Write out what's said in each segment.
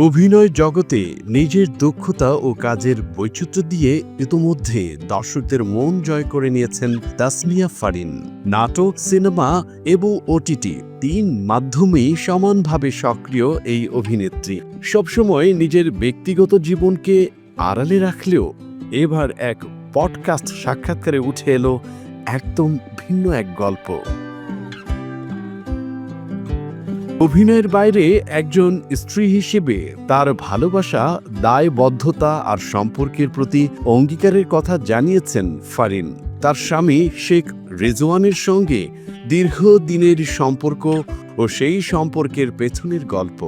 অভিনয় জগতে নিজের দক্ষতা ও কাজের বৈচিত্র্য দিয়ে ইতোমধ্যে দর্শকদের মন জয় করে নিয়েছেন তাসমিয়া ফারিন। নাটক, সিনেমা এবং ওটিটি তিন মাধ্যমেই সমানভাবে সক্রিয় এই অভিনেত্রী। সবসময় নিজের ব্যক্তিগত জীবনকে আড়ালে রাখলেও এবার এক পডকাস্ট সাক্ষাৎকারে উঠে এলো একদম ভিন্ন এক গল্প। অভিনয়ের বাইরে একজন স্ত্রী হিসেবে তার ভালোবাসা, দায়বদ্ধতা আর সম্পর্কের প্রতি অঙ্গীকারের কথা জানিয়েছেন ফারিন। তার স্বামী শেখ রেজওয়ানের সঙ্গে দীর্ঘদিনের সম্পর্ক ও সেই সম্পর্কের পেছনের গল্প।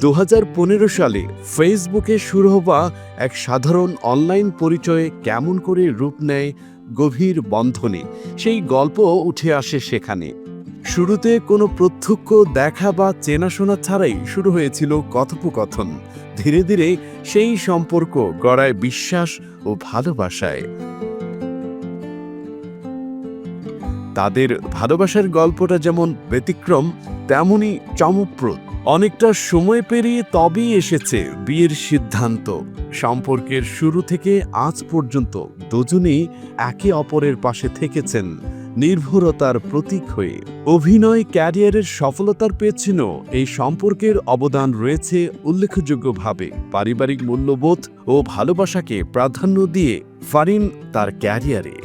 দু হাজার পনেরো সালে ফেসবুকে শুরু হওয়া এক সাধারণ অনলাইন পরিচয়ে কেমন করে রূপ নেয় গভীর বন্ধনে, সেই গল্প উঠে আসে সেখানে। শুরুতে কোনো প্রত্যক্ষ দেখা বা চেনাশোনা ছাড়াই শুরু হয়েছিল কথোপকথন। ধীরে ধীরে সেই সম্পর্ক গড়ায় বিশ্বাস ও ভালোবাসায়। তাদের ভালোবাসার গল্পটা যেমন ব্যতিক্রম তেমনই চমকপ্রদ। অনেকটা সময় পেরিয়ে তবেই এসেছে বিয়ের সিদ্ধান্ত। সম্পর্কের শুরু থেকে আজ পর্যন্ত দুজনেই একে অপরের পাশে থেকেছেন। নির্ভরতার প্রতীক হয়ে অভিনয় ক্যারিয়ারের সফলতার পেছনেও এই সম্পর্কের অবদান রয়েছে উল্লেখযোগ্যভাবে। পারিবারিক মূল্যবোধ ও ভালোবাসাকে প্রাধান্য দিয়ে ফারিন তার ক্যারিয়ারে।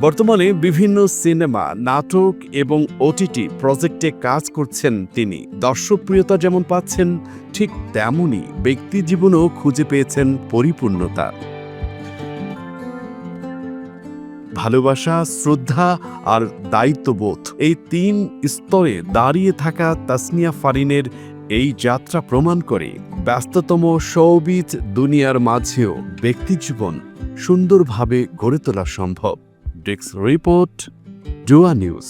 বর্তমানে বিভিন্ন সিনেমা, নাটক এবং ওটিটি প্রজেক্টে কাজ করছেন তিনি। দর্শকপ্রিয়তা যেমন পাচ্ছেন, ঠিক তেমনই ব্যক্তি জীবনেও খুঁজে পেয়েছেন পরিপূর্ণতা। ভালোবাসা, শ্রদ্ধা আর দায়িত্ববোধ এই তিন স্তরে দাঁড়িয়ে থাকা তাসমিয়া ফারিনের এই যাত্রা প্রমাণ করে ব্যস্ততম সৌবিত দুনিয়ার মাঝেও ব্যক্তি জীবন সুন্দরভাবে গড়ে তোলা সম্ভব। ডেস্ক রিপোর্ট ডুয়া নিউজ।